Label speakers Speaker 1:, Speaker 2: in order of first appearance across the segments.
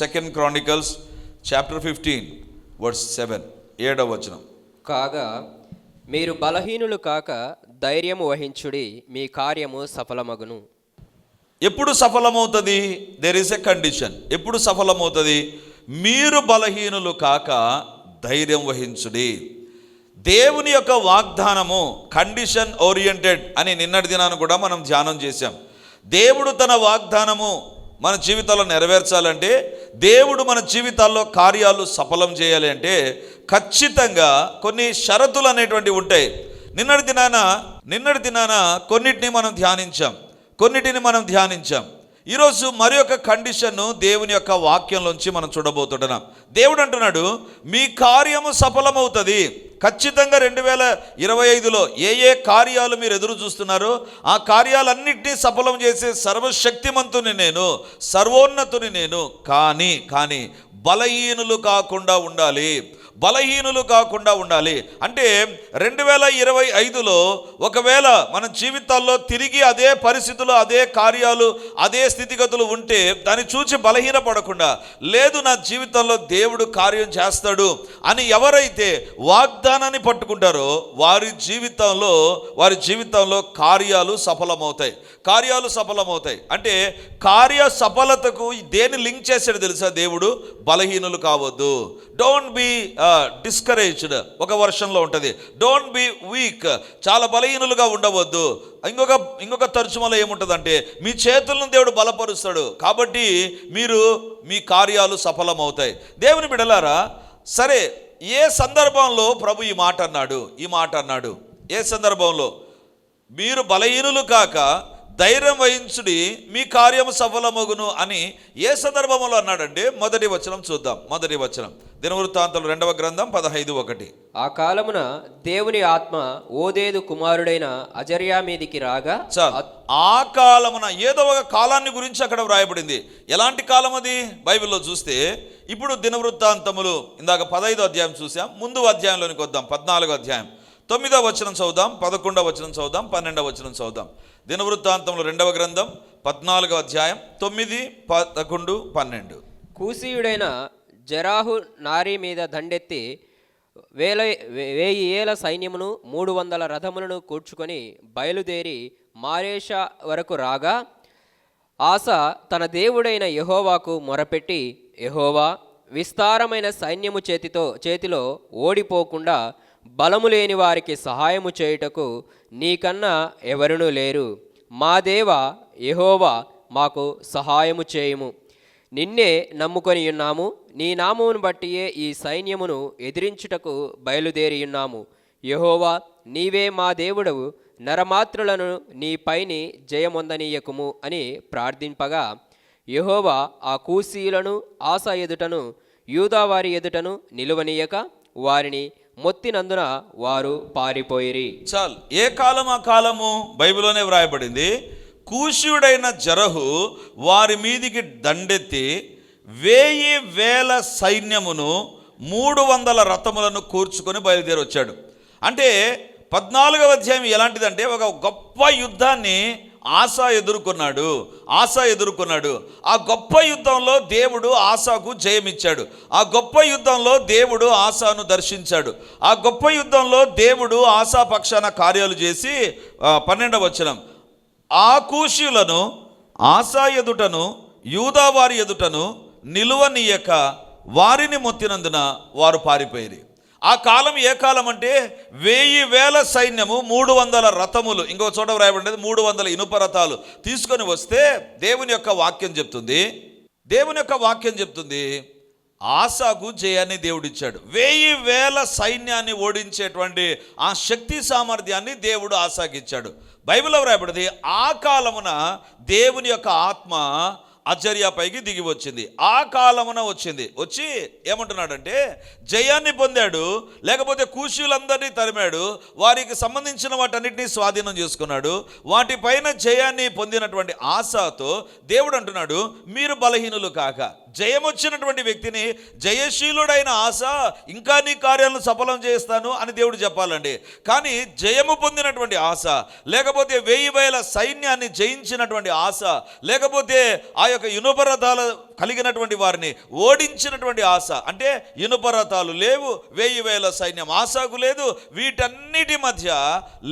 Speaker 1: Second Chronicles chapter fifteen verse seven ఏడవ వచనం.
Speaker 2: కాగా మీరు బలహీనులు కాక ధైర్యము వహించుడి మీ కార్యము సఫలమగును.
Speaker 1: ఎప్పుడు సఫలమవుతుంది? దేర్ ఇస్ ఎ కండిషన్ ఎప్పుడు సఫలమవుతుంది? మీరు బలహీనులు కాక ధైర్యం వహించుడి. దేవుని యొక్క వాగ్దానము కండిషన్ ఓరియంటెడ్ అని నిన్నటి దినాన్ని కూడా మనం ధ్యానం చేశాం. దేవుడు తన వాగ్దానము మన జీవితాల్లో నెరవేర్చాలంటే దేవుడు మన జీవితాల్లో కార్యాలు సఫలం చేయాలి అంటే ఖచ్చితంగా కొన్ని షరతులు అనేటువంటివి ఉంటాయి. నిన్నటి దినాన నిన్నటి దినాన కొన్నిటిని మనం ధ్యానించాం. కొన్నిటిని మనం ధ్యానించాం. ఈరోజు మరి ఒక కండిషన్ను దేవుని యొక్క వాక్యంలోంచి మనం చూడబోతుంటున్నాం. దేవుడు అంటున్నాడు మీ కార్యము సఫలమవుతుంది. ఖచ్చితంగా రెండు వేల ఇరవై ఐదులో ఏ ఏ కార్యాలు మీరు ఎదురు చూస్తున్నారో ఆ కార్యాలన్నింటినీ సఫలం చేసే సర్వశక్తిమంతుని నేను సర్వోన్నతుని నేను కానీ కానీ బలహీనులు కాకుండా ఉండాలి. బలహీనులు కాకుండా ఉండాలి. అంటే రెండు వేల ఇరవై ఐదులో ఒకవేళ మన జీవితాల్లో తిరిగి అదే పరిస్థితులు అదే కార్యాలు అదే స్థితిగతులు ఉంటే దాన్ని చూసి బలహీనపడకుండా లేదు నా జీవితంలో దేవుడు కార్యం చేస్తాడు అని ఎవరైతే వాగ్దానాన్ని పట్టుకుంటారో వారి జీవితంలో వారి జీవితంలో కార్యాలు సఫలమవుతాయి. కార్యాలు సఫలమవుతాయి. అంటే కార్య సఫలతకు దేని లింక్ చేశాడు తెలుసా దేవుడు? బలహీనులు కావద్దు. డోంట్ బీ డిస్కరేజ్డ్ ఒక వర్షన్లో ఉంటుంది. డోంట్ బి వీక్ చాలా బలహీనులుగా ఉండవద్దు. ఇంకొక ఇంకొక తరచుమలో ఏముంటుందంటే మీ చేతులను దేవుడు బలపరుస్తాడు. కాబట్టి మీరు మీ కార్యాలు సఫలమవుతాయి. దేవుని బిడలారా సరే ఏ సందర్భంలో ప్రభు ఈ మాట అన్నాడు? ఈ మాట అన్నాడు. ఏ సందర్భంలో? మీరు బలహీనులు కాక ధైర్యం వహించుడి మీ కార్యము సఫలమగును అని ఏ సందర్భంలో అన్నాడంటే మొదటి వచనం చూద్దాం మొదటి వచనం. దినవృత్తాంతం రెండవ గ్రంథం పదహైదు ఒకటి.
Speaker 2: ఆ కాలమున దేవుని ఆత్మ ఓదేదు కుమారుడైన అజర్యా మీదికి రాగా
Speaker 1: చాలు. ఆ కాలమున ఏదో ఒక కాలాన్ని గురించి అక్కడ వ్రాయబడింది. ఎలాంటి కాలం అది బైబిల్లో చూస్తే ఇప్పుడు దినవృత్తాంతములు ఇందాక పదహైదో అధ్యాయం చూసాం ముందు అధ్యాయంలోనికి వద్దాం పద్నాలుగో అధ్యాయం. తొమ్మిదో వచనం చదువుదాం పదకొండవ వచనం చదువుదాం పన్నెండవ వచనం చదువుదాం. దినవృత్తాంతంలో రెండవ గ్రంథం పద్నాలుగో అధ్యాయం తొమ్మిది పదకొండు పన్నెండు.
Speaker 2: కూసీయుడైన జరాహు నారీ మీద దండెత్తి వేల వేయి ఏల సైన్యమును మూడు వందల రథములను కూర్చుకొని బయలుదేరి మారేషా వరకు రాగా ఆశ తన దేవుడైన యహోవాకు మొరపెట్టి యహోవా విస్తారమైన సైన్యము చేతితో చేతిలో ఓడిపోకుండా బలము లేని వారికి సహాయము చేయుటకు నీకన్నా ఎవరునూ లేరు. మా దేవ యహోవా మాకు సహాయము చేయుము. నిన్నే నమ్ముకొని ఉన్నాము. నీ నామమును బట్టియే ఈ సైన్యమును ఎదిరించుటకు బయలుదేరి ఉన్నాము. యహోవా నీవే మా దేవుడవు. నరమాత్రులను నీ పైని జయమొందనీయకుము అని ప్రార్థింపగా యహోవా ఆ కూసీలను ఆశ ఎదుటను యూదావారి ఎదుటను నిలువనీయక వారిని మొత్తినందున వారు పారిపోయిరి.
Speaker 1: చాలు. ఏ కాలం ఆ కాలము? బైబిల్లోనే వ్రాయబడింది. కూష్యుడైన జరహు వారి మీదికి దండెత్తి వేయి వేల సైన్యమును మూడు వందల రథములను కూర్చుకొని బయలుదేరి వచ్చాడు అంటే పద్నాలుగవ అధ్యాయం ఎలాంటిదంటే ఒక గొప్ప యుద్ధాన్ని ఆశ ఎదుర్కొన్నాడు ఆశ ఎదుర్కొన్నాడు. ఆ గొప్ప యుద్ధంలో దేవుడు ఆశాకు జయమిచ్చాడు. ఆ గొప్ప యుద్ధంలో దేవుడు ఆశాను దర్శించాడు. ఆ గొప్ప యుద్ధంలో దేవుడు ఆశా పక్షాన కార్యాలు చేసి ఆ, పన్నెండవ వచనం. ఆ కూషులను ఆశా ఎదుటను యూదావారి ఎదుటను నిలువనీయక వారిని మొత్తినందున వారు పారిపోయిరి. ఆ కాలం ఏ కాలం అంటే వెయ్యి వేల సైన్యము మూడు వందల రథములు. ఇంకో చోట వ్రాయబడినది మూడు వందల ఇనుప రథాలు. తీసుకొని వస్తే దేవుని యొక్క వాక్యం చెప్తుంది. దేవుని యొక్క వాక్యం చెప్తుంది ఆశాకు జయాన్ని దేవుడిచ్చాడు. వెయ్యి వేల సైన్యాన్ని ఓడించేటువంటి ఆ శక్తి సామర్థ్యాన్ని దేవుడు ఆశాకిచ్చాడు బైబిల్లో వ్రాయబడింది ఆ కాలమున దేవుని యొక్క ఆత్మ అజర్యాపైకి దిగి వచ్చింది. ఆ కాలమున వచ్చింది. వచ్చి ఏమంటున్నాడంటే జయాన్ని పొందాడు లేకపోతే కూషీలందరినీ తరిమాడు వారికి సంబంధించిన వాటన్నిటినీ స్వాధీనం చేసుకున్నాడు వాటిపైన జయాన్ని పొందినటువంటి ఆశతో దేవుడు అంటున్నాడు మీరు బలహీనులు కాక జయమొచ్చినటువంటి వ్యక్తిని జయశీలుడైన ఆశ ఇంకా నీ కార్యాలను సఫలం చేస్తాను అని దేవుడు చెప్పాలండి. కానీ జయము పొందినటువంటి ఆశ లేకపోతే వెయ్యి వేల సైన్యాన్ని జయించినటువంటి ఆశ లేకపోతే ఆ యొక్క ఇనుపరథాల కలిగినటువంటి వారిని ఓడించినటువంటి ఆశ అంటే ఇనుపరథాలు లేవు వెయ్యి వేల సైన్యం ఆశకు లేదు వీటన్నిటి మధ్య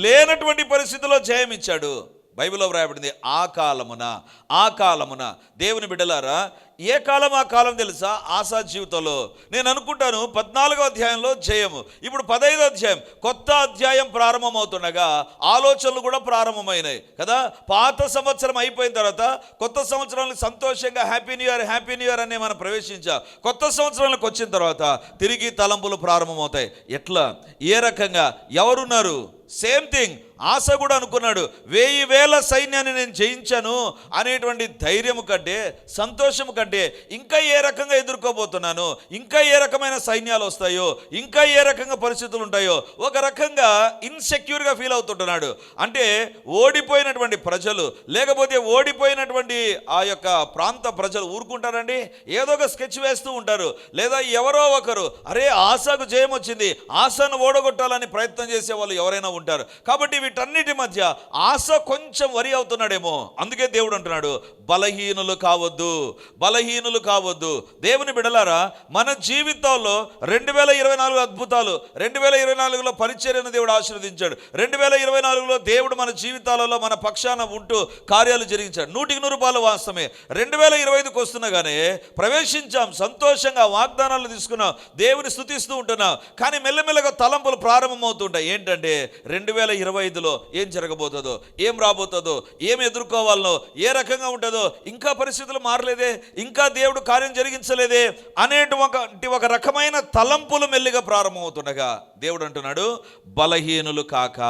Speaker 1: లేనటువంటి పరిస్థితిలో జయమిచ్చాడు. బైబిల్లో వ్రాయబడింది ఆ కాలమున ఆ కాలమున. దేవుని బిడ్డలారా ఏ కాలం ఆ కాలం తెలుసా? ఆశా జీవితంలో. నేను అనుకుంటాను పద్నాలుగో అధ్యాయంలో జయము. ఇప్పుడు పదహైదో అధ్యాయం. కొత్త అధ్యాయం ప్రారంభమవుతుండగా ఆలోచనలు కూడా ప్రారంభమైనాయి కదా? పాత సంవత్సరం అయిపోయిన తర్వాత కొత్త సంవత్సరానికి సంతోషంగా happy new year happy new year అనే మనం ప్రవేశించాం. కొత్త సంవత్సరానికి వచ్చిన తర్వాత తిరిగి తలంపులు ప్రారంభమవుతాయి. ఎట్లా? ఏ రకంగా? ఎవరున్నారు? సేమ్ థింగ్ ఆశ కూడా అనుకున్నాడు. వెయ్యి వేల సైన్యాన్ని నేను జయించాను అనేటువంటి ధైర్యం కంటే సంతోషం కంటే ఇంకా ఏ రకంగా ఎదుర్కోబోతున్నాను? ఇంకా ఏ రకమైన సైన్యాలు వస్తాయో? ఇంకా ఏ రకంగా పరిస్థితులు ఉంటాయో? ఒక రకంగా ఇన్సెక్యూర్గా ఫీల్ అవుతుంటున్నాడు. అంటే ఓడిపోయినటువంటి ప్రజలు లేకపోతే ఓడిపోయినటువంటి ఆ యొక్క ప్రాంత ప్రజలు ఊరుకుంటారండి? ఏదో ఒక స్కెచ్ వేస్తూ ఉంటారు. లేదా ఎవరో ఒకరు అరే ఆశకు జయం వచ్చింది. ఆశను ఓడగొట్టాలని ప్రయత్నం చేసే వాళ్ళు ఎవరైనా ఉంటారు. కాబట్టి వీటన్నిటి మధ్య ఆశ కొంచెం వరి అవుతున్నాడేమో. అందుకే దేవుడు అంటున్నాడు బలహీనులు కావద్దు బలహీనులు కావద్దు. దేవుని బిడలారా మన జీవితాల్లో రెండు వేల ఇరవై నాలుగు అద్భుతాలు రెండు వేల ఇరవై నాలుగులో పరిచర్యను దేవుడు ఆశీర్వదించాడు. రెండు వేల ఇరవై నాలుగులో దేవుడు మన జీవితాలలో మన పక్షాన ఉంటూ కార్యాలు జరిగించాడు. నూటికి నూరు రూపాయలు వాస్తవమే. రెండు వేల ఇరవై ఐదుకు వస్తున్నగానే ప్రవేశించాం సంతోషంగా వాగ్దానాలు తీసుకున్నాం దేవుని స్థుతిస్తూ ఉంటున్నాం. కానీ మెల్లమెల్లగా తలంపులు ప్రారంభమవుతుంటాయి ఏంటంటే రెండు వేల ఇరవై ఐదులో ఏం జరగబోతుందో ఏం రాబోతుందో ఏం ఎదుర్కోవాలనో ఏ రకంగా ఉంటుందో ఇంకా పరిస్థితులు మారలేదే ఇంకా దేవుడు కార్యం జరిగించలేదే అనేటువంటి ఒక రకమైన తలంపులు మెల్లిగా ప్రారంభమవుతుండగా దేవుడు అంటున్నాడు బలహీనులు కాక.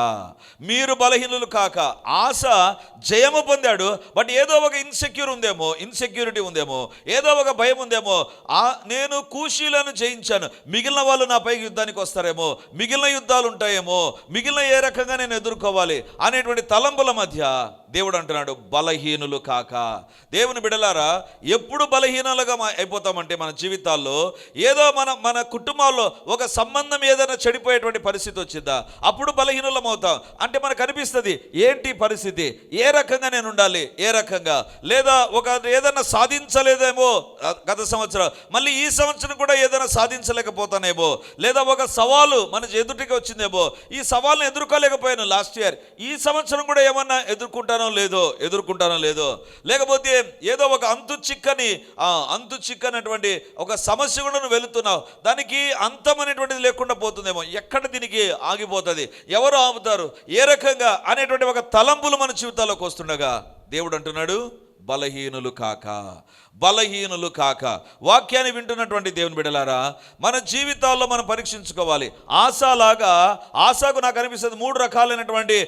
Speaker 1: మీరు బలహీనులు కాక. ఆశ జయము పొందాడు బట్ ఏదో ఒక ఇన్సెక్యూర్ ఉందేమో ఇన్సెక్యూరిటీ ఉందేమో ఏదో ఒక భయం ఉందేమో ఆ నేను కూషీలను జయించాను. మిగిలిన వాళ్ళు నా పైకి యుద్ధానికి వస్తారేమో మిగిలిన యుద్ధాలు ఉంటాయేమో మిగిలిన ఏ రకంగా నేను ఎదుర్కోవాలి అనేటువంటి తలంపుల మధ్య దేవుడు అంటున్నాడు బలహీనులు కాక. దేవుని బిడలారా ఎప్పుడు బలహీనలుగా అయిపోతామంటే మన జీవితాల్లో ఏదో మన మన కుటుంబాల్లో ఒక సంబంధం ఏదైనా చెడి చెడిపోయేటువంటి పరిస్థితి వచ్చిందా? అప్పుడు బలహీనులం అవుతాం అంటే మనకు అనిపిస్తుంది ఏంటి పరిస్థితి? ఏ రకంగా నేను ఉండాలి? ఏ రకంగా? లేదా ఒక ఏదైనా సాధించలేదేమో గత సంవత్సరం. మళ్ళీ ఈ సంవత్సరం కూడా ఏదైనా సాధించలేకపోతానేమో. లేదా ఒక సవాలు మన ఎదుటికి వచ్చిందేమో. ఈ సవాల్ని ఎదుర్కోలేకపోయాను లాస్ట్ ఇయర్. ఈ సంవత్సరం కూడా ఏమన్నా ఎదుర్కొంటానో లేదో ఎదుర్కొంటానో లేదో. లేకపోతే ఏదో ఒక అంతు చిక్కని అంతు చిక్కనటువంటి ఒక సమస్య కూడా నువ్వు వెళుతున్నావు. దానికి అంతం అనేటువంటిది లేకుండా పోతుందేమో. ఎక్కడ దీనికి ఆగిపోతుంది? ఎవరు ఆపుతారు? ఏ రకంగా? అనేటువంటి ఒక తలంపులు మన జీవితాల్లోకి వస్తుండగా దేవుడు అంటున్నాడు బలహీనులు కాక బలహీనులు కాక. వాక్యాన్ని వింటున్నటువంటి దేవుని బిడలారా మన జీవితాల్లో మనం పరీక్షించుకోవాలి. ఆశలాగా ఆశకు నాకు అనిపిస్తుంది మూడు రకాలైనటువంటి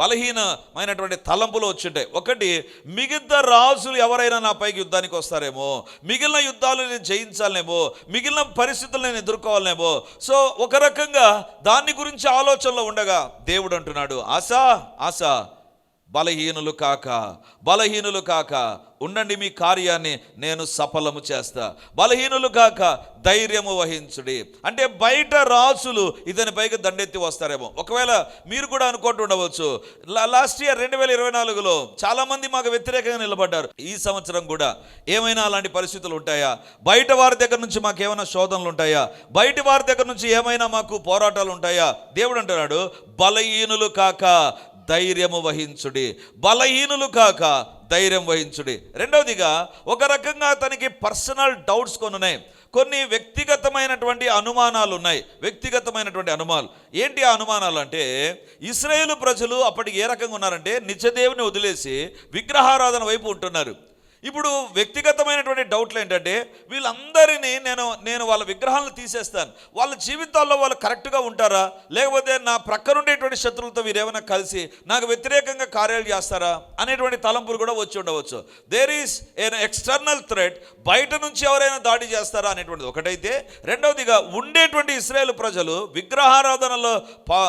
Speaker 1: బలహీనమైనటువంటి తలంపులు వచ్చింటాయి ఒకటి మిగతా రాజులు ఎవరైనా నా పైకి యుద్ధానికి వస్తారేమో మిగిలిన యుద్ధాలు నేను జయించాలనేమో మిగిలిన పరిస్థితులు నేను ఎదుర్కోవాలనేమో. సో ఒక రకంగా దాని గురించి ఆలోచనలో ఉండగా దేవుడు అంటున్నాడు ఆశ ఆశ బలహీనులు కాక బలహీనులు కాక ఉండండి మీ కార్యాన్ని నేను సఫలము చేస్తా. బలహీనులు కాక ధైర్యము వహించుడి. అంటే బయట రాజులు ఇతని పైకి దండెత్తి వస్తారేమో. ఒకవేళ మీరు కూడా అనుకుంటూ ఉండవచ్చు. లాస్ట్ ఇయర్ రెండు వేల ఇరవై నాలుగులో చాలామంది మాకు వ్యతిరేకంగా నిలబడ్డారు. ఈ సంవత్సరం కూడా ఏమైనా అలాంటి పరిస్థితులు ఉంటాయా? బయట వారి దగ్గర నుంచి మాకు ఏమైనా శోధనలు ఉంటాయా? బయట వారి దగ్గర నుంచి ఏమైనా మాకు పోరాటాలు ఉంటాయా? దేవుడు అంటున్నాడు బలహీనులు కాక ధైర్యము వహించుడి బలహీనులు కాక ధైర్యం వహించుడి. రెండవదిగా ఒక రకంగా తనకి పర్సనల్ డౌట్స్ కొన్ని ఉన్నాయి కొన్ని వ్యక్తిగతమైనటువంటి అనుమానాలు ఉన్నాయి వ్యక్తిగతమైనటువంటి అనుమానాలు. ఏంటి ఆ అనుమానాలు అంటే ఇస్రాయేల్ ప్రజలు అప్పటికి ఏ రకంగా ఉన్నారంటే నిజదేవుని వదిలేసి విగ్రహారాధన వైపు ఉంటున్నారు. ఇప్పుడు వ్యక్తిగతమైనటువంటి డౌట్లు ఏంటంటే వీళ్ళందరినీ నేను నేను వాళ్ళ విగ్రహాలను తీసేస్తాను. వాళ్ళ జీవితాల్లో వాళ్ళు కరెక్ట్గా ఉంటారా? లేకపోతే నా ప్రక్కనుండేటువంటి శత్రువులతో వీరేమైనా కలిసి నాకు వ్యతిరేకంగా కార్యాలు చేస్తారా? అనేటువంటి తలంపులు కూడా వచ్చి ఉండవచ్చు. There is an external threat బయట నుంచి ఎవరైనా దాడి చేస్తారా అనేటువంటిది ఒకటైతే రెండవదిగా ఉండేటువంటి ఇస్రాయేల్ ప్రజలు విగ్రహారాధనలో పా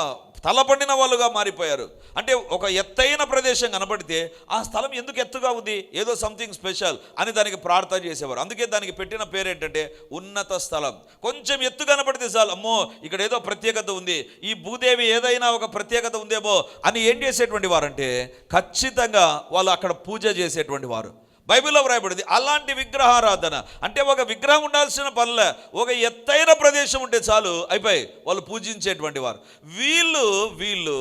Speaker 1: తలపడిన వాళ్ళుగా మారిపోయారు. అంటే ఒక ఎత్తైన ప్రదేశం కనబడితే ఆ స్థలం ఎందుకు ఎత్తుగా ఉంది? ఏదో సంథింగ్ స్పెషల్ అని దానికి ప్రార్థన చేసేవారు. అందుకే దానికి పెట్టిన పేరు ఏంటంటే ఉన్నత స్థలం. కొంచెం ఎత్తు కనబడితే చాలు అమ్మో ఇక్కడ ఏదో ప్రత్యేకత ఉంది. ఈ భూదేవి ఏదైనా ఒక ప్రత్యేకత ఉందేమో అని ఏం చేసేటువంటి వారంటే ఖచ్చితంగా వాళ్ళు అక్కడ పూజ చేసేటువంటి వారు. బైబిల్లో వ్రాయబడింది అలాంటి విగ్రహారాధన. అంటే ఒక విగ్రహం ఉండాల్సిన పనులే ఒక ఎత్తైన ప్రదేశం ఉంటే చాలు అయిపోయి వాళ్ళు పూజించేటువంటి వారు. వీళ్ళు వీళ్ళు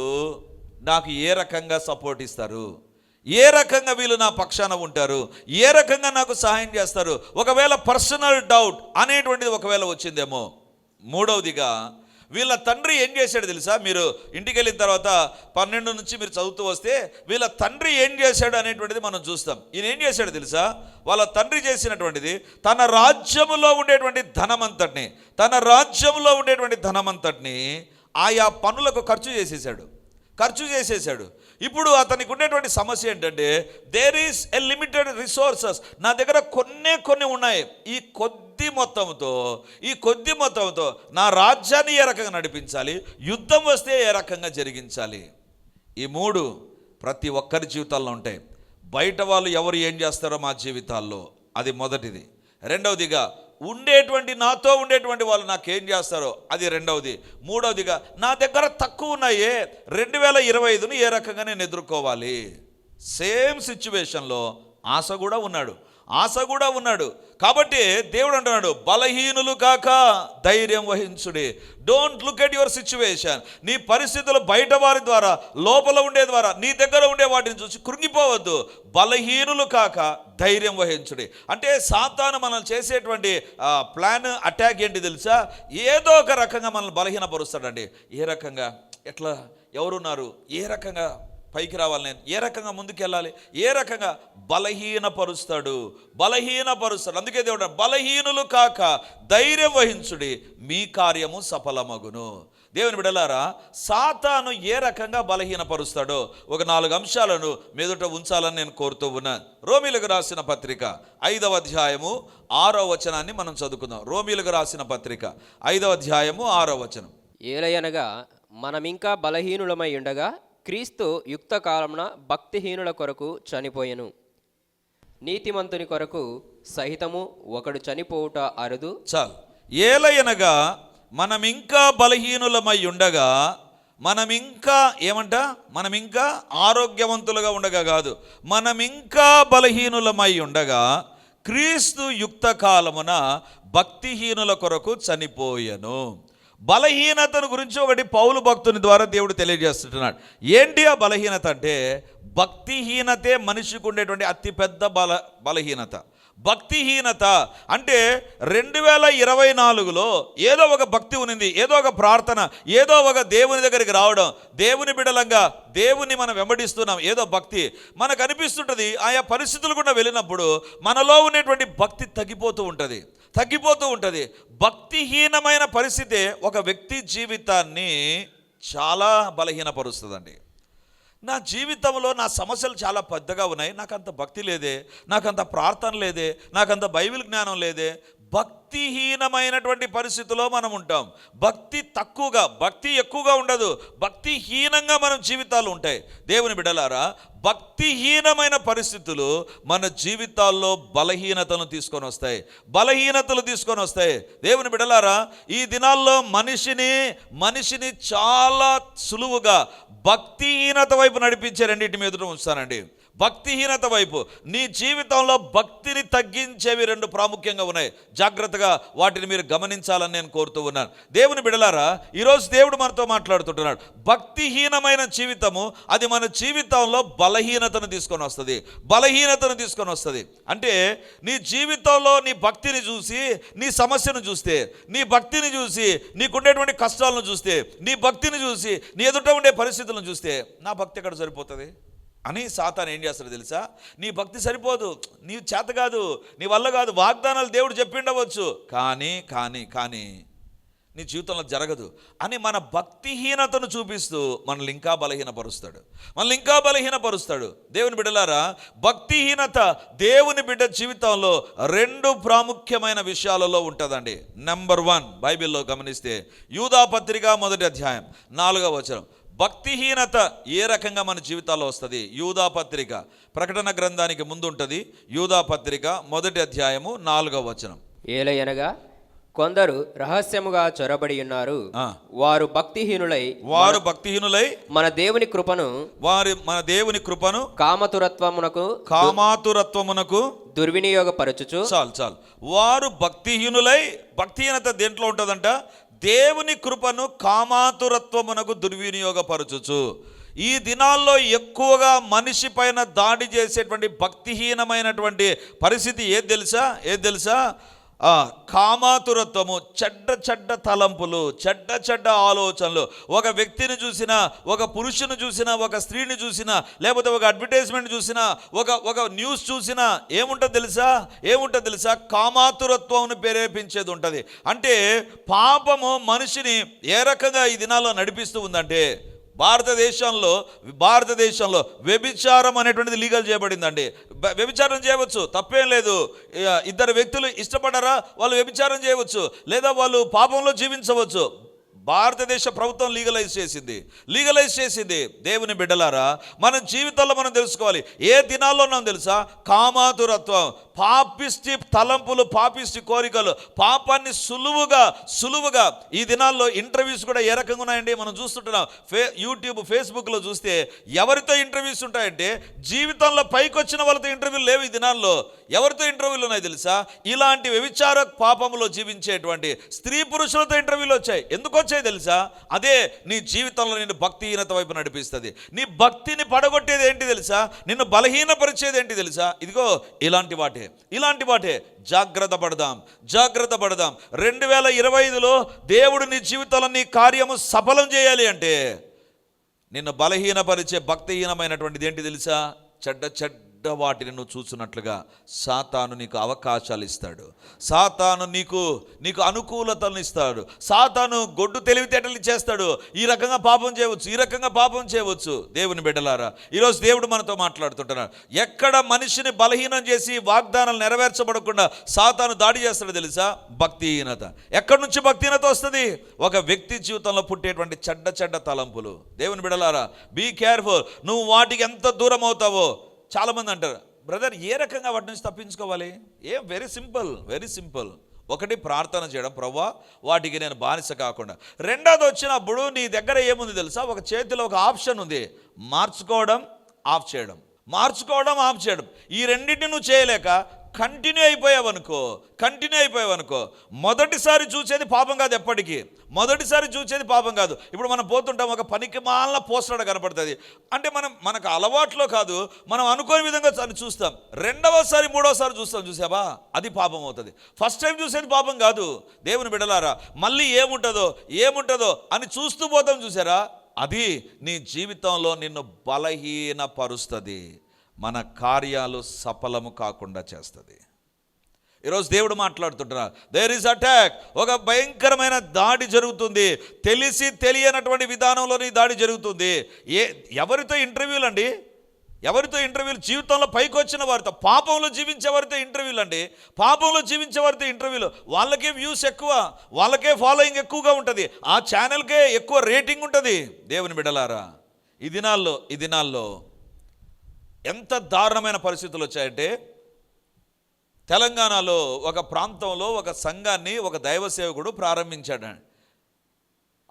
Speaker 1: నాకు ఏ రకంగా సపోర్ట్ ఇస్తారు? ఏ రకంగా వీళ్ళు నా పక్షాన ఉంటారు? ఏ రకంగా నాకు సహాయం చేస్తారు? ఒకవేళ పర్సనల్ డౌట్ అనేటువంటిది ఒకవేళ వచ్చిందేమో మూడవదిగా వీళ్ళ తండ్రి ఏం చేశాడు తెలుసా? మీరు ఇంటికి వెళ్ళిన తర్వాత పన్నెండు నుంచి మీరు చదువుతూ వస్తే వీళ్ళ తండ్రి ఏం చేశాడు అనేటువంటిది మనం చూస్తాం. ఈయన ఏం చేశాడు తెలుసా? వాళ్ళ తండ్రి చేసినటువంటిది తన రాజ్యంలో ఉండేటువంటి ధనమంతటిని తన రాజ్యంలో ఉండేటువంటి ధనమంతటిని ఆయా పనులకు ఖర్చు చేసేసాడు. ఖర్చు చేసేసాడు. ఇప్పుడు అతనికి ఉండేటువంటి సమస్య ఏంటంటే there is a limited resources నా దగ్గర కొన్నే కొన్ని ఉన్నాయి. ఈ కొద్ది మొత్తంతో ఈ కొద్ది మొత్తంతో నా రాజ్యాన్ని ఏ రకంగా నడిపించాలి? యుద్ధం వస్తే ఏ రకంగా జరిగించాలి? ఈ మూడు ప్రతి ఒక్కరి జీవితాల్లో ఉంటాయి. బయట వాళ్ళు ఎవరు ఏం చేస్తారో మా జీవితాల్లో. అది మొదటిది. రెండవదిగా ఉండేటువంటి నాతో ఉండేటువంటి వాళ్ళు నాకేం చేస్తారో అది రెండవది. మూడవదిగా నా దగ్గర తక్కువ ఉన్నాయే రెండు వేల ఇరవై ఐదును ఏ రకంగా నేను ఎదుర్కోవాలి? సేమ్ సిచ్యువేషన్లో ఆశ కూడా ఉన్నాడు. ఆశ కూడా ఉన్నాడు. కాబట్టి దేవుడు అంటున్నాడు బలహీనులు కాక ధైర్యం వహించుడి. Don't look at your situation నీ పరిస్థితులు బయట వారి ద్వారా లోపల ఉండే ద్వారా నీ దగ్గర ఉండే వాటిని చూసి కృంగిపోవద్దు. బలహీనులు కాక ధైర్యం వహించుడి. అంటే సాతాను మనం చేసేటువంటి ప్లాన్ అటాక్ ఏంటి తెలుసా? ఏదో ఒక రకంగా మనల్ని బలహీనపరుస్తాడండి. ఏ రకంగా? ఎట్లా? ఎవరున్నారు? ఏ రకంగా? పైకి రావాలి నేను. ఏ రకంగా ముందుకు వెళ్ళాలి ఏ రకంగా? బలహీనపరుస్తాడు. బలహీనపరుస్తాడు. అందుకే దేవుడు బలహీనులు కాక ధైర్యం వహించుడి మీ కార్యము సఫలమగును. దేవుని బిడలారా సాతాను ఏ రకంగా బలహీనపరుస్తాడో ఒక నాలుగు అంశాలను మీదుట ఉంచాలని నేను కోరుతూ ఉన్నాను రోమిలకు రాసిన పత్రిక ఐదవ అధ్యాయము ఆరో వచనాన్ని మనం చదువుకుందాం. రోమిలకు రాసిన పత్రిక ఐదవ అధ్యాయము ఆరో వచనం.
Speaker 2: ఏలయనగా మనమింకా బలహీనులమై ఉండగా క్రీస్తు యుక్త కాలమున భక్తిహీనుల కొరకు చనిపోయెను. నీతిమంతుని కొరకు సహితము ఒకడు చనిపోవుట అరుదు.
Speaker 1: చాలు. ఏలయనగా మనం ఇంకా బలహీనులమై ఉండగా మనం ఇంకా ఏమంట? మనం ఇంకా ఆరోగ్యవంతులుగా ఉండగా కాదు. మనం ఇంకా బలహీనులమై ఉండగా క్రీస్తు యుక్త కాలమున భక్తిహీనుల కొరకు చనిపోయెను. బలహీనతను గురించి ఒకటి పౌలు భక్తుని ద్వారా దేవుడు తెలియజేస్తున్నాడు. ఏంటి ఆ బలహీనత అంటే భక్తిహీనతే మనిషికి ఉండేటువంటి అతిపెద్ద బల బలహీనత. భక్తిహీనత అంటే రెండు వేల ఇరవై నాలుగులో ఏదో ఒక భక్తి ఉనింది ఏదో ఒక ప్రార్థన ఏదో ఒక దేవుని దగ్గరికి రావడం దేవుని బిడలంగా దేవుని మనం వెంబడిస్తున్నాం ఏదో భక్తి. మనకు అనిపిస్తుంటుంది ఆయా పరిస్థితులు కూడా వెళ్ళినప్పుడు మనలో ఉన్నటువంటి భక్తి తగ్గిపోతూ ఉంటుంది. తగ్గిపోతూ ఉంటుంది. భక్తిహీనమైన పరిస్థితే ఒక వ్యక్తి జీవితాన్ని చాలా బలహీనపరుస్తుందండి. నా జీవితంలో నా సమస్యలు చాలా పెద్దగా ఉన్నాయి. నాకంత భక్తి లేదే. నాకంత ప్రార్థన లేదే. నాకంత బైబిల్ జ్ఞానం లేదే. భక్తిహీనమైనటువంటి పరిస్థితిలో మనం ఉంటాం. భక్తి తక్కువగా భక్తి ఎక్కువగా ఉండదు. భక్తిహీనంగా మనం జీవితాలు ఉంటాయి. దేవుని బిడలారా భక్తిహీనమైన పరిస్థితులు మన జీవితాల్లో బలహీనతను తీసుకొని వస్తాయి. బలహీనతలు తీసుకొని వస్తాయి. దేవుని బిడలారా ఈ దినాల్లో మనిషిని మనిషిని చాలా సులువుగా భక్తిహీనత వైపు నడిపించే రెండింటి మీద ఉంచుతానండి. భక్తిహీనత వైపు నీ జీవితంలో భక్తిని తగ్గించేవి రెండు ప్రాముఖ్యంగా ఉన్నాయి. జాగ్రత్తగా వాటిని మీరు గమనించాలని నేను కోరుతూ ఉన్నాను. దేవుని బిడలారా ఈరోజు దేవుడు మనతో మాట్లాడుతుంటున్నాడు. భక్తిహీనమైన జీవితము అది మన జీవితంలో బలహీనతను తీసుకొని వస్తుంది. బలహీనతను తీసుకొని వస్తుంది. అంటే నీ జీవితంలో నీ భక్తిని చూసి నీ సమస్యను చూస్తే నీ భక్తిని చూసి నీకుండేటువంటి కష్టాలను చూస్తే నీ భక్తిని చూసి నీ ఎదుట ఉండే పరిస్థితులను చూస్తే నా భక్తి ఎక్కడ సరిపోతుంది? అని సాతాను ఏం చేస్తాడు తెలుసా? నీ భక్తి సరిపోదు నీ చేత కాదు నీ వల్ల కాదు వాగ్దానాలు దేవుడు చెప్పిండవచ్చు కానీ కానీ కానీ నీ జీవితంలో జరగదు అని మన భక్తిహీనతను చూపిస్తూ మనల్ని ఇంకా బలహీనపరుస్తాడు. మనల్ని ఇంకా బలహీనపరుస్తాడు. దేవుని బిడ్డలారా భక్తిహీనత దేవుని బిడ్డ జీవితంలో రెండు ప్రాముఖ్యమైన విషయాలలో ఉంటుందండి. నెంబర్ వన్ బైబిల్లో గమనిస్తే యూదా పత్రిక మొదటి అధ్యాయం నాలుగవ వచనం. భక్తిహీనత ఏ రకంగా మన జీవితాల్లో వస్తుంది? యూదా పత్రిక. ప్రకటన గ్రంథానికి ముందు ఉంటుంది యూదా పత్రిక మొదటి అధ్యాయము నాలుగవ వచనం.
Speaker 2: ఏలయనగా కొందరు రహస్యముగా చొరబడి ఉన్నారు. వారు భక్తిహీనులై
Speaker 1: వారు భక్తిహీనులై
Speaker 2: మన దేవుని కృపను
Speaker 1: వారి మన దేవుని కృపను
Speaker 2: కామతురత్వమునకు
Speaker 1: కామాతురత్వమునకు
Speaker 2: దుర్వినియోగపరచుచు
Speaker 1: చాలు చాలు. వారు భక్తిహీనులై భక్తిహీనత దేంట్లో ఉంటుందంట? దేవుని కృపను కామాతురత్వమునకు దుర్వినియోగపరచుచు. ఈ దినాల్లో ఎక్కువగా మనిషి పైన దాడి చేసేటువంటి భక్తిహీనమైనటువంటి పరిస్థితి ఏది తెలుసా? ఏది తెలుసా? కామాతురత్వము చెడ్డ చెడ్డ తలంపులు చెడ్డ చెడ్డ ఆలోచనలు. ఒక వ్యక్తిని చూసినా ఒక పురుషుని చూసినా ఒక స్త్రీని చూసినా లేకపోతే ఒక అడ్వర్టైజ్మెంట్ చూసినా ఒక ఒక న్యూస్ చూసినా ఏముంటుంది తెలుసా? ఏముంటుంది తెలుసా? కామాతురత్వంను ప్రేరేపించేది ఉంటుంది. అంటే పాపము మనిషిని ఏ రకంగా ఈ దినాల్లో నడిపిస్తూ ఉందంటే భారతదేశంలో భారతదేశంలో వ్యభిచారం అనేటువంటిది లీగల్ చేయబడిందండి. వ్యభిచారం చేయవచ్చు తప్పేం లేదు. ఇద్దరు వ్యక్తులు ఇష్టపడరా వాళ్ళు వ్యభిచారం చేయవచ్చు. లేదా వాళ్ళు పాపంలో జీవించవచ్చు. భారతదేశ ప్రభుత్వం లీగలైజ్ చేసింది. లీగలైజ్ చేసింది. దేవుని బిడ్డలారా మన జీవితంలో మనం తెలుసుకోవాలి. ఏ దినాల్లో మనం తెలుసా? కామాతురత్వం పాపిష్టి తలంపులు పాపిష్టి కోరికలు పాపాన్ని సులువుగా సులువుగా ఈ దినాల్లో ఇంటర్వ్యూస్ కూడా ఏ రకంగా ఉన్నాయండి? మనం చూస్తుంటున్నాం. ఫే యూట్యూబ్ ఫేస్బుక్లో చూస్తే ఎవరితో ఇంటర్వ్యూస్ ఉంటాయంటే జీవితంలో పైకి వచ్చిన వాళ్ళతో ఇంటర్వ్యూలు లేవు ఈ దినాల్లో. ఎవరితో ఇంటర్వ్యూలు ఉన్నాయి తెలుసా? ఇలాంటి వ్యభిచార పాపంలో జీవించేటువంటి స్త్రీ పురుషులతో ఇంటర్వ్యూలు వచ్చాయి. ఎందుకు వచ్చాయి తెలుసా? అదే నీ జీవితంలో నిన్ను భక్తిహీనత వైపు నడిపిస్తుంది. నీ భక్తిని పడగొట్టేది ఏంటి తెలుసా? నిన్ను బలహీనపరిచేది ఏంటి తెలుసా? ఇదిగో ఇలాంటి వాటే. ఇలాంటి వాటే. జాగ్రత్త పడదాం. జాగ్రత్త పడదాం. రెండు వేల ఇరవై ఐదులో దేవుడు నీ జీవితంలో నీ కార్యము సఫలం చేయాలి అంటే నిన్ను బలహీనపరిచే భక్తిహీనమైనటువంటిది ఏంటి తెలుసా? చెడ్డ చెడ్డ వాటిని నువ్వు చూసినట్లుగా సాతాను నీకు అవకాశాలు ఇస్తాడు. సాతాను నీకు నీకు అనుకూలతలను ఇస్తాడు. సాతాను గొడ్డు తెలివితేటలు చేస్తాడు. ఈ రకంగా పాపం చేయవచ్చు ఈ రకంగా పాపం చేయవచ్చు. దేవుని బిడ్డలారా ఈరోజు దేవుడు మనతో మాట్లాడుతుంటున్నాడు. ఎక్కడ మనిషిని బలహీనం చేసి వాగ్దానాలు నెరవేర్చబడకుండా సాతాను దాడి చేస్తాడు తెలుసా? భక్తిహీనత. ఎక్కడి నుంచి భక్తిహీనత వస్తుంది? ఒక వ్యక్తి జీవితంలో పుట్టేటువంటి చెడ్డ చెడ్డ తలంపులు. దేవుని బిడలారా బీ కేర్ఫుల్ నువ్వు వాటికి ఎంత దూరం అవుతావో చాలామంది అంటారు బ్రదర్ ఏ రకంగా వాటి నుంచి తప్పించుకోవాలి? A very simple very simple ఒకటి ప్రార్థన చేయడం ప్రవ్వా వాటికి నేను బానిస కాకుండా. రెండోది వచ్చినప్పుడు నీ దగ్గర ఏముంది తెలుసా? ఒక చేతిలో ఒక ఆప్షన్ ఉంది మార్చుకోవడం ఆఫ్ చేయడం. మార్చుకోవడం ఆఫ్ చేయడం. ఈ రెండింటిని నువ్వు చేయలేక కంటిన్యూ అయిపోయావనుకో కంటిన్యూ అయిపోయావనుకో మొదటిసారి చూసేది పాపం కాదు ఎప్పటికీ. మొదటిసారి చూసేది పాపం కాదు. ఇప్పుడు మనం పోతుంటాం ఒక పనికి మాల పోస్టర్ కనపడుతుంది. అంటే మనం మనకు అలవాట్లో కాదు మనం అనుకోని విధంగా దాన్ని చూస్తాం. రెండవసారి మూడవసారి చూస్తాం చూసావా? అది పాపం అవుతుంది. ఫస్ట్ టైం చూసేది పాపం కాదు. దేవుని బిడలారా మళ్ళీ ఏముంటుందో ఏముంటుందో అని చూస్తూ పోతాం చూసారా? అది నీ జీవితంలో నిన్ను బలహీనపరుస్తుంది. మన కార్యాలు సఫలము కాకుండా చేస్తుంది. ఈరోజు దేవుడు మాట్లాడుతుంటారా దేర్ ఇస్ అటాక్ ఒక భయంకరమైన దాడి జరుగుతుంది. తెలిసి తెలియనటువంటి విధానంలోని దాడి జరుగుతుంది. ఏ ఎవరితో ఇంటర్వ్యూలు అండి? ఎవరితో ఇంటర్వ్యూలు? జీవితంలో పైకి వచ్చిన వారితో పాపంలో జీవించే వారితో ఇంటర్వ్యూలు అండి. పాపంలో జీవించే వారితో ఇంటర్వ్యూలు. వాళ్ళకే వ్యూస్ ఎక్కువ వాళ్ళకే ఫాలోయింగ్ ఎక్కువగా ఉంటుంది. ఆ ఛానల్కే ఎక్కువ రేటింగ్ ఉంటుంది. దేవుని బిడలారా ఈ దినాల్లో ఈ దినాల్లో ఎంత దారుణమైన పరిస్థితులు వచ్చాయంటే తెలంగాణలో ఒక ప్రాంతంలో ఒక సంఘాన్ని ఒక దైవ సేవకుడు ప్రారంభించాడు.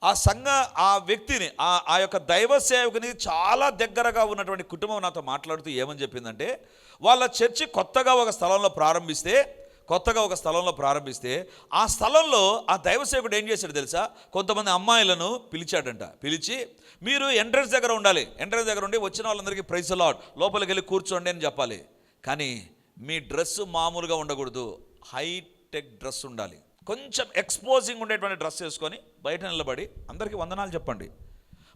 Speaker 1: ఆ సంఘ ఆ వ్యక్తిని ఆ ఆ యొక్క దైవ సేవకుని చాలా దగ్గరగా ఉన్నటువంటి కుటుంబం నాతో మాట్లాడుతూ ఏమని చెప్పిందంటే వాళ్ళ చర్చి కొత్తగా ఒక స్థలంలో ప్రారంభిస్తే కొత్తగా ఒక స్థలంలో ప్రారంభిస్తే ఆ స్థలంలో ఆ దైవ సేవకుడు ఏం చేశాడు తెలుసా? కొంతమంది అమ్మాయిలను పిలిచాడంట. పిలిచి మీరు ఎంట్రన్స్ దగ్గర ఉండాలి. ఎంట్రన్స్ దగ్గర ఉండి వచ్చిన వాళ్ళందరికీ ప్రైజ్ లాడ్. లోపలికి వెళ్ళి కూర్చోండి అని చెప్పాలి. కానీ మీ డ్రెస్ మామూలుగా ఉండకూడదు. హైటెక్ డ్రెస్ ఉండాలి. కొంచెం ఎక్స్పోజింగ్ ఉండేటువంటి డ్రెస్ వేసుకొని బయట నిలబడి అందరికీ వందనాలు చెప్పండి.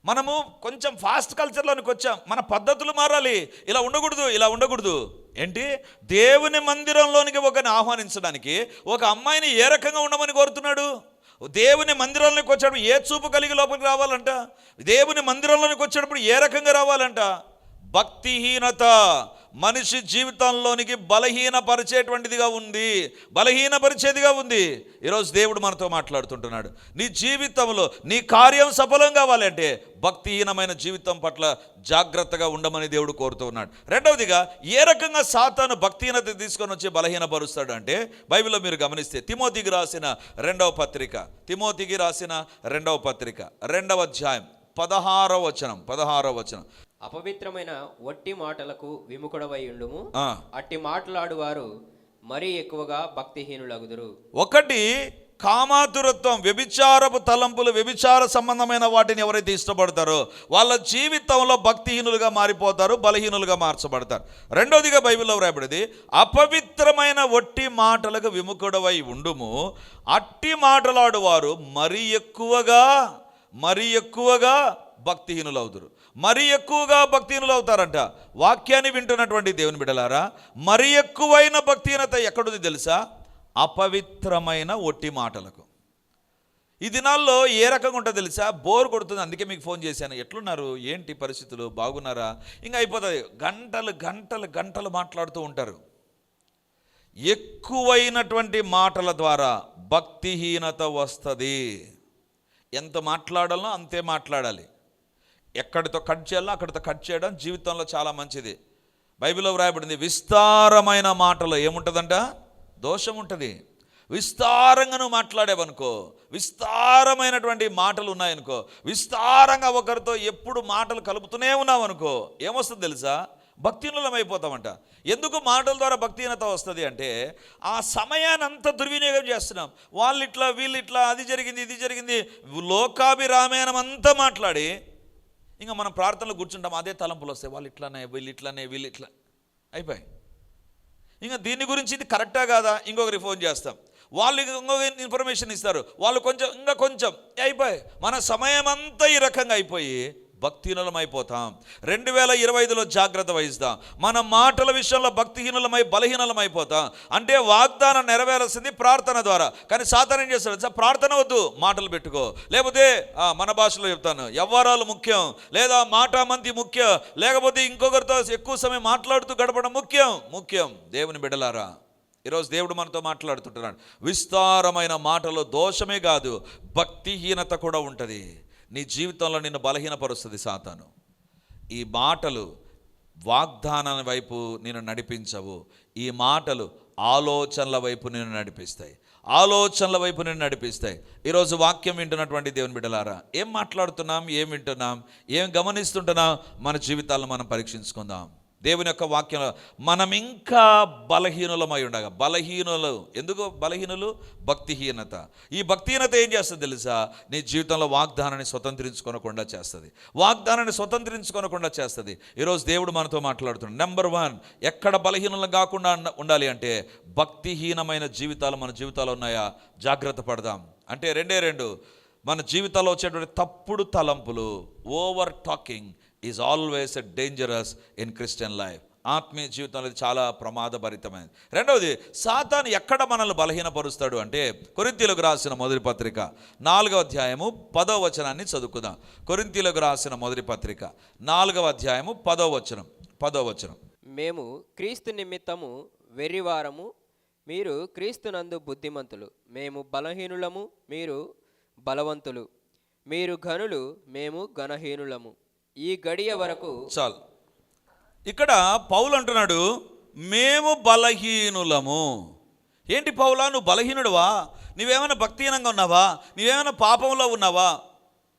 Speaker 1: మనము కొంచెం ఫాస్ట్ కల్చర్లోనికి వచ్చాం. మన పద్ధతులు మారాలి. ఇలా ఉండకూడదు ఇలా ఉండకూడదు. ఏంటి? దేవుని మందిరంలోనికి ఒకరిని ఆహ్వానించడానికి ఒక అమ్మాయిని ఏ రకంగా ఉండమని కోరుతున్నాడు? దేవుని మందిరంలోకి వచ్చేటప్పుడు ఏ చూపు కలిగి లోపలికి రావాలంట? దేవుని మందిరంలోకి వచ్చేటప్పుడు ఏ రకంగా రావాలంట? భక్తిహీనత. మనిషి జీవితంలోనికి బలహీనపరిచేటువంటిదిగా ఉంది. బలహీనపరిచేదిగా ఉంది. ఈరోజు దేవుడు మనతో మాట్లాడుతుంటున్నాడు. నీ జీవితంలో నీ కార్యం సఫలం కావాలంటే భక్తిహీనమైన జీవితం పట్ల జాగ్రత్తగా ఉండమని దేవుడు కోరుతూ ఉన్నాడు. రెండవదిగా ఏ రకంగా సాతాను భక్తిహీనత తీసుకొని వచ్చి బలహీనపరుస్తాడు అంటే బైబిల్లో మీరు గమనిస్తే తిమోతికి రాసిన రెండవ పత్రిక తిమోతికి రాసిన రెండవ పత్రిక రెండవ అధ్యాయం పదహారవ వచనం పదహారవ వచనం.
Speaker 2: అపవిత్రమైన వట్టి మాటలకు విముఖుడవై ఉండుము. అట్టి మాట్లాడువారు మరీ ఎక్కువగా భక్తిహీనులగుదురు.
Speaker 1: ఒకటి కామాతురత్వం వ్యభిచారపు తలంపులు వ్యభిచార సంబంధమైన వాటిని ఎవరైతే ఇష్టపడతారో వాళ్ళ జీవితంలో భక్తిహీనులుగా మారిపోతారు బలహీనులుగా మార్చబడతారు. రెండోదిగా బైబిల్లో వ్రాయబడింది అపవిత్రమైన ఒట్టి మాటలకు విముఖుడవై ఉండుము. అట్టి మాటలాడువారు మరీ ఎక్కువగా మరీ ఎక్కువగా భక్తిహీనులు అవుతారు మరీ ఎక్కువగా భక్తిహీనులు అవుతారంట వాక్యాన్ని వింటున్నటువంటి దేవుని బిడలారా మరీ ఎక్కువైన భక్తిహీనత ఎక్కడుంది తెలుసా? అపవిత్రమైన ఒట్టి మాటలకు. ఈ దినాల్లో ఏ రకంగా ఉంటుందో తెలుసా? బోర్ కొడుతుంది అందుకే మీకు ఫోన్ చేశాను. ఎట్లున్నారు? ఏంటి పరిస్థితులు? బాగున్నారా? ఇంకా అయిపోతుంది. గంటలు గంటలు గంటలు మాట్లాడుతూ ఉంటారు. ఎక్కువైనటువంటి మాటల ద్వారా భక్తిహీనత వస్తుంది. ఎంత మాట్లాడాలో అంతే మాట్లాడాలి. ఎక్కడితో కట్ చేయాలో అక్కడితో కట్ చేయడం జీవితంలో చాలా మంచిది. బైబిల్లో వ్రాయబడింది విస్తారమైన మాటలో ఏముంటుందంట? దోషం ఉంటుంది. విస్తారంగా నువ్వు మాట్లాడేవనుకో విస్తారమైనటువంటి మాటలు ఉన్నాయనుకో విస్తారంగా ఒకరితో ఎప్పుడు మాటలు కలుపుతూనే ఉన్నావు అనుకో ఏమొస్తుంది తెలుసా? భక్తిహీనులం అయిపోతామంట ఎందుకు మాటల ద్వారా భక్తిహీనత వస్తుంది అంటే ఆ సమయాన్ని అంతా దుర్వినియోగం చేస్తున్నాం. వాళ్ళు ఇట్లా వీళ్ళు ఇట్లా అది జరిగింది ఇది జరిగింది లోకాభిరామాయణం అంతా మాట్లాడి ఇంకా మనం ప్రార్థనలో కూర్చుంటాం అదే తలంపులు వస్తాయి. వాళ్ళు ఇట్లానే వీళ్ళు ఇట్లానే వీళ్ళు ఇట్లా అయిపోయి ఇంకా దీని గురించి ఇది కరెక్టా కాదా? ఇంకొకరి ఫోన్ చేస్తాం. వాళ్ళు ఇంకొక ఇన్ఫర్మేషన్ ఇస్తారు. వాళ్ళు కొంచెం ఇంకా కొంచెం. అయిపోయి మన సమయం అంతా ఈ రకంగా అయిపోయి భక్తిహీనలమైపోతాం. రెండు వేల ఇరవై ఐదులో జాగ్రత్త వహిస్తాం. మన మాటల విషయంలో భక్తిహీనులమై బలహీనలమైపోతాం. అంటే వాగ్దానం నెరవేరాల్సింది ప్రార్థన ద్వారా. కానీ సాధారణ ఏం చేస్తాడు సార్ ప్రార్థన వద్దు మాటలు పెట్టుకో. లేకపోతే ఆ, మన భాషలో చెప్తాను వ్యవహారాలు ముఖ్యం లేదా మాట మంది ముఖ్యం లేకపోతే ఇంకొకరితో ఎక్కువ సమయం మాట్లాడుతూ గడపడం ముఖ్యం ముఖ్యం. దేవుని బిడలారా ఈరోజు దేవుడు మనతో మాట్లాడుతుంటున్నాడు. విస్తారమైన మాటలో దోషమే కాదు భక్తిహీనత కూడా ఉంటుంది. నీ జీవితంలో నిన్ను బలహీనపరుస్తుంది సాతాను. ఈ మాటలు వాగ్దానాల వైపు నేను నడిపించవు. ఈ మాటలు ఆలోచనల వైపు నేను నడిపిస్తాయి. ఆలోచనల వైపు నేను నడిపిస్తాయి. ఈరోజు వాక్యం వింటున్నటువంటి దేవుని బిడ్డలారా ఏం మాట్లాడుతున్నాం ఏం వింటున్నాం ఏం గమనిస్తుంటున్నాం మన జీవితాలను మనం పరీక్షించుకుందాం. దేవుని యొక్క వాక్యంలో మనం ఇంకా బలహీనులమై ఉండగా బలహీనులు. ఎందుకు బలహీనులు? భక్తిహీనత. ఈ భక్తిహీనత ఏం చేస్తుంది తెలుసా? నీ జీవితంలో వాగ్దానాన్ని స్వతంత్రించుకోనకుండా చేస్తుంది. వాగ్దానాన్ని స్వతంత్రించుకోనకుండా చేస్తుంది. ఈరోజు దేవుడు మనతో మాట్లాడుతున్నాడు. నెంబర్ వన్ ఎక్కడ బలహీనులు కాకుండా ఉండాలి అంటే భక్తిహీనమైన జీవితాలు మన జీవితాలు ఉన్నాయా? జాగ్రత్త పడదాం. అంటే రెండే రెండు. మన జీవితాల్లో వచ్చేటువంటి తప్పుడు తలంపులు over talking is always a dangerous in Christian life ఆత్మీయ జీవితంలో చాలా ప్రమాదభరితమైనది. రెండవది సాతాను ఎక్కడ మనల్ని బలహీనపరుస్తాడు అంటే కొరింతీలకు రాసిన మొదటి పత్రిక. నాలుగవ అధ్యాయము పదవ వచనాన్ని చదువుకుందాం. కొరింతీలకు రాసిన మొదటి పత్రిక. నాలుగవ అధ్యాయము పదవ వచనం. పదవ వచనం.
Speaker 2: మేము క్రీస్తు నిమిత్తము వెర్రివారము మీరు క్రీస్తునందు బుద్ధిమంతులు. మేము బలహీనులము మీరు బలవంతులు. మీరు ఘనులు మేము ఘనహీనులము. ఈ గడియ వరకు
Speaker 1: చాలు. ఇక్కడ పౌలు అంటున్నాడు మేము బలహీనులము. ఏంటి పౌలా? నువ్వు బలహీనుడువా? నువ్వేమైనా భక్తిహీనంగా ఉన్నావా? నువ్వేమైనా పాపంలో ఉన్నావా?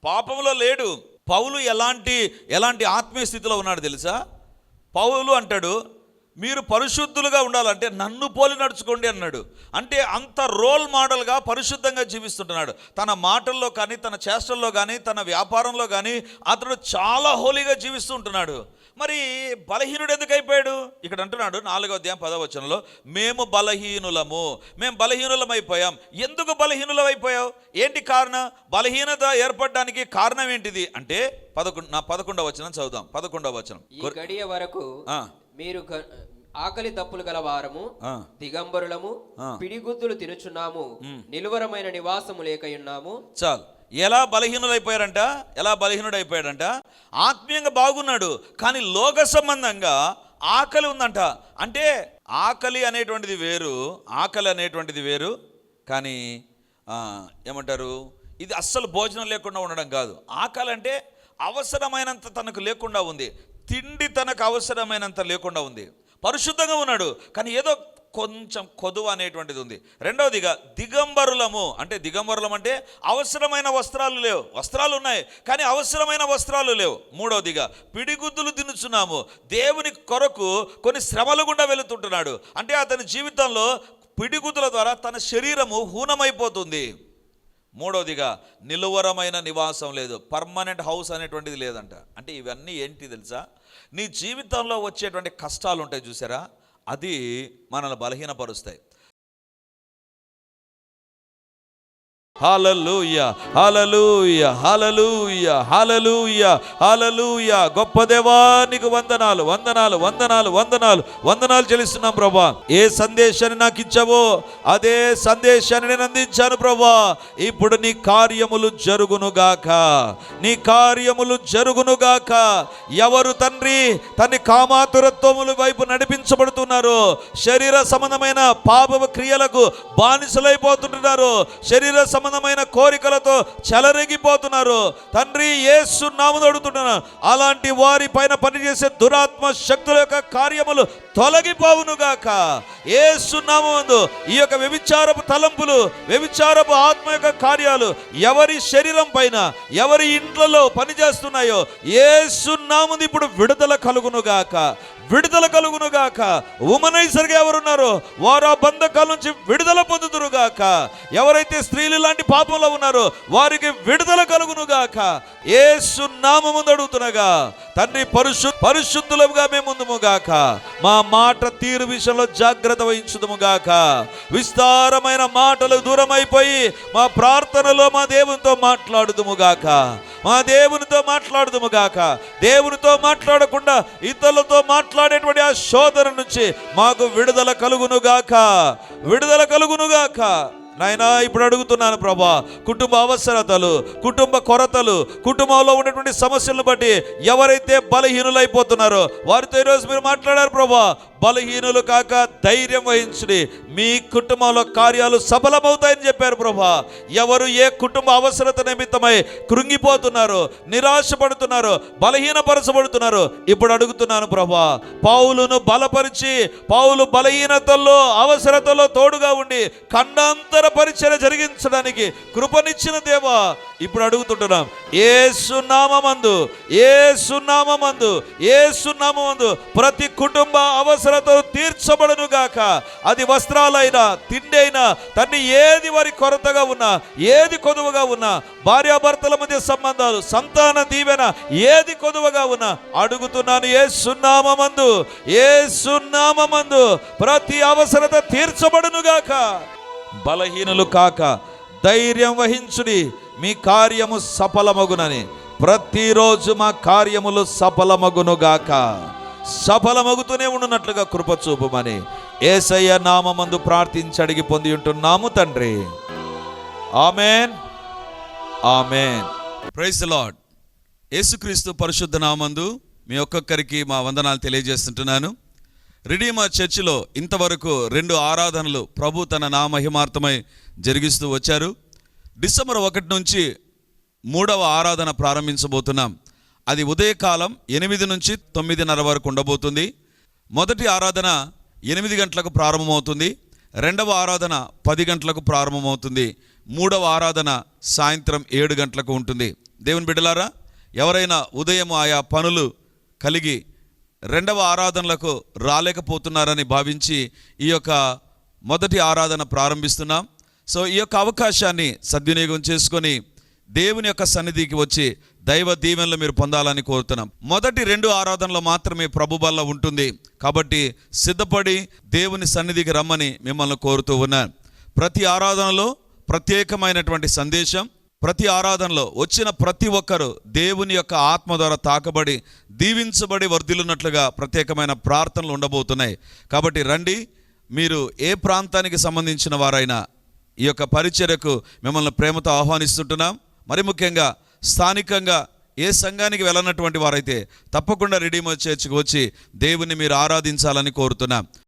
Speaker 1: పాపంలో లేడు. పౌలు ఎలాంటి ఎలాంటి ఆత్మీయ స్థితిలో ఉన్నాడు తెలుసా? పౌలు అంటాడు మీరు పరిశుద్ధులుగా ఉండాలంటే నన్ను పోలి నడుచుకోండి అన్నాడు. అంటే అంత రోల్ మోడల్గా పరిశుద్ధంగా జీవిస్తుంటున్నాడు. తన మాటల్లో కానీ తన చేష్టల్లో కానీ తన వ్యాపారంలో కానీ అతడు చాలా హోలీగా జీవిస్తూ ఉంటున్నాడు మరి బలహీనుడు ఎందుకు అయిపోయాడు? ఇక్కడ అంటున్నాడు నాలుగో అధ్యాయం పదవచనంలో మేము బలహీనులము. మేము బలహీనులం అయిపోయాం ఎందుకు బలహీనులం అయిపోయావు ఏంటి కారణం? బలహీనత ఏర్పడడానికి కారణం ఏంటిది? అంటే పదకొండు నా పదకొండవ వచనం చదువుదాం. పదకొండవ వచనం.
Speaker 2: గడియ వరకు. మీరు ఆకలి దప్పులు గల వారము
Speaker 1: ఆ.
Speaker 2: దిగంబరులము. పిడిగుద్దులు తినుచున్నాము నిలువరమైన నివాసము లేకయున్నాము.
Speaker 1: చాలు. ఎలా బలహీనులైపోయారంట ఎలా బలహీనుడు అయిపోయాడంట ఆత్మీయంగా బాగున్నాడు కానీ లోక సంబంధంగా ఆకలి ఉందంట. అంటే ఆకలి అనేటువంటిది వేరు ఆకలి అనేటువంటిది వేరు కానీ ఏమంటారు? ఇది అస్సలు భోజనం లేకుండా ఉండడం కాదు. ఆకలి అంటే అవసరమైనంత తనకు లేకుండా ఉంది. తిండి తనకు అవసరమైనంత లేకుండా ఉంది. పరిశుద్ధంగా ఉన్నాడు. కానీ ఏదో కొంచెం కొదువ అనేటువంటిది ఉంది. రెండవదిగా దిగంబరులము. అంటే దిగంబరులం అంటే అవసరమైన వస్త్రాలు లేవు. వస్త్రాలు ఉన్నాయి కానీ అవసరమైన వస్త్రాలు లేవు. మూడవదిగా పిడిగుద్దులు తినుచున్నాము. దేవుని కొరకు కొన్ని శ్రమలు గుండా వెళుతుంటున్నాడు. అంటే అతని జీవితంలో పిడిగుద్దుల ద్వారా తన శరీరము హూనమైపోతుంది. మూడవదిగా నిలువరమైన నివాసం లేదు. పర్మనెంట్ హౌస్ అనేటువంటిది లేదంట. అంటే ఇవన్నీ ఏంటి తెలుసా? నీ జీవితంలో వచ్చేటువంటి కష్టాలు ఉంటాయి చూసారా? అది మనల్ని బలహీనపరుస్తాయి. హాలూయ హాలూయ హాలూయ హాలూయ హాలూయ గొప్ప దేవానికి వందనాలు వందనాలు వందనాలు వందనాలు వందనాలు చెల్లిస్తున్నాం ప్రభా. ఏ సందేశాన్ని నాకు ఇచ్చావో అదే సందేశాన్ని నేను అందించాను ప్రభా. ఇప్పుడు నీ కార్యములు జరుగునుగాక నీ కార్యములు జరుగునుగాక ఎవరు తండ్రి తన కామాతురత్వముల వైపు నడిపించబడుతున్నారు శరీర సంబంధమైన పాప క్రియలకు బానిసలైపోతుంటున్నారు. శరీర సంబంధమైన కోరికలతో చెలరేగిపోతున్నారు. తండ్రి ఏసు నామను అడుగుతున్నాను. అలాంటి వారి పైన పనిచేసే దురాత్మ శక్తుల యొక్క కార్యములు తొలగిపోవునుగాక. ఏ సున్నామందు ఈ యొక్క వ్యభిచారపు తలంపులు వ్యభిచారపు ఆత్మ యొక్క కార్యాలు ఎవరి శరీరం పైన ఎవరి ఇంట్లలో పనిచేస్తున్నాయో ఏ నామందు ఇప్పుడు విడుదల కలుగునుగాక. విడుదల కలుగునుగాక. ఉమనైసరిగా ఎవరున్నారో వారు ఆ బంధకాల నుంచి విడుదల పొందుతురుగాక ఎవరైతే స్త్రీలు లాంటి పాపంలో ఉన్నారో వారికి విడుదల కలుగునుగాక. ఏసు నామముందు అడుగుతునగా తండ్రి పరిశు పరిశుద్ధులుగా మేము ముందుముగాక మా మాట తీరు విషయంలో జాగ్రత్త వహించుదుముగాక విస్తారమైన మాటలు దూరమైపోయి మా ప్రార్థనలో మా దేవునితో మాట్లాడుదుముగాక మా దేవునితో మాట్లాడుదుముగాక దేవునితో మాట్లాడకుండా ఇతరులతో మాట్లాడేటువంటి ఆ శోధన నుంచి మాకు విడుదల కలుగునుగాక విడుదల కలుగునుగాక నాయనా ఇప్పుడు అడుగుతున్నాను ప్రభా కుటుంబ అవసరతలు కుటుంబ కొరతలు కుటుంబంలో ఉన్నటువంటి సమస్యలను బట్టి ఎవరైతే బలహీనులైపోతున్నారో వారితో ఈరోజు మీరు మాట్లాడారు ప్రభా బలహీనులు కాక ధైర్యం వహించుడి. మీ కుటుంబంలో కార్యాలు సఫలమవుతాయని చెప్పారు ప్రభా. ఎవరు ఏ కుటుంబ అవసరత నిమిత్తమై కృంగిపోతున్నారు నిరాశపడుతున్నారు బలహీనపరచబడుతున్నారు ఇప్పుడు అడుగుతున్నాను ప్రభా పావులను బలపరిచి పావులు బలహీనతల్లో అవసరతలో తోడుగా ఉండి ఖండాంతర పరిచయ జరిగించడానికి కృపనిచ్చిన దేవా ఇప్పుడు అడుగుతుంటున్నాం. ఏ సున్నామందు ఏ సున్నామందు ఏ సున్నామందు ప్రతి కుటుంబ అవసరతో తీర్చబడను గాక. అది వస్త్రాలైనా తిండి అయినా తండ్రి ఏది వారి కొరతగా ఉన్నా ఏది కొదువగా ఉన్నా భార్యాభర్తల మధ్య సంబంధాలు సంతాన దీవెన ఏది కొదువగా ఉన్నా అడుగుతున్నాను ఏ సున్నామందు ఏ సున్నామందు ప్రతి అవసరత తీర్చబడును గాక. బలహీనులు కాక ధైర్యం వహించుడి మీ కార్యము సఫలమగునని. ప్రతిరోజు మా కార్యములు సఫలమగునుగాక. సఫలమగుతూనే ఉండునట్లుగా కృప చూపమని ఏసయ్య నామందు ప్రార్థించి అడిగి పొంది ఉంటున్నాము తండ్రి. ఆమెన్. ఆమెన్. ప్రైజ్ లాడ్ యేసుక్రీస్తు పరిశుద్ధ నామందు మీ ఒక్కొక్కరికి మా వందనాలు తెలియజేస్తుంటున్నాను. రిడీమర్ చర్చిలో ఇంతవరకు రెండు ఆరాధనలు ప్రభు తన నామహిమార్థమై జరిగిస్తూ వచ్చారు. డిసెంబర్ ఒకటి నుంచి మూడవ ఆరాధన ప్రారంభించబోతున్నాం. అది ఉదయకాలం ఎనిమిది నుంచి తొమ్మిదిన్నర వరకు ఉండబోతుంది. మొదటి ఆరాధన ఎనిమిది గంటలకు ప్రారంభమవుతుంది. రెండవ ఆరాధన పది గంటలకు ప్రారంభమవుతుంది. మూడవ ఆరాధన సాయంత్రం ఏడు గంటలకు ఉంటుంది. దేవుని బిడ్డలారా ఎవరైనా ఉదయం ఆయా పనులు కలిగి రెండవ ఆరాధనలకు రాలేకపోతున్నారని భావించి ఈ యొక్క మొదటి ఆరాధన ప్రారంభిస్తున్నాం. సో ఈ యొక్క అవకాశాన్ని సద్వినియోగం చేసుకొని దేవుని యొక్క సన్నిధికి వచ్చి దైవ దీవెనలు మీరు పొందాలని కోరుతున్నాం. మొదటి రెండు ఆరాధనలు మాత్రమే ప్రభు బల్ల ఉంటుంది. కాబట్టి సిద్ధపడి దేవుని సన్నిధికి రమ్మని మిమ్మల్ని కోరుతూ ఉన్నాను. ప్రతి ఆరాధనలో ప్రత్యేకమైనటువంటి సందేశం ప్రతి ఆరాధనలో వచ్చిన ప్రతి ఒక్కరు దేవుని యొక్క ఆత్మ ద్వారా తాకబడి దీవించబడి వర్ధిల్లున్నట్లుగా ప్రత్యేకమైన ప్రార్థనలు ఉండబోతున్నాయి. కాబట్టి రండి మీరు ఏ ప్రాంతానికి సంబంధించిన వారైనా ఈ యొక్క పరిచర్యకు మిమ్మల్ని ప్రేమతో ఆహ్వానిస్తుంటున్నాం. మరి ముఖ్యంగా స్థానికంగా ఏ సంఘానికి వెళ్ళనటువంటి వారైతే తప్పకుండా రెడీమర్ చర్చ్కి వచ్చి దేవుని మీరు ఆరాధించాలని కోరుతున్నాం.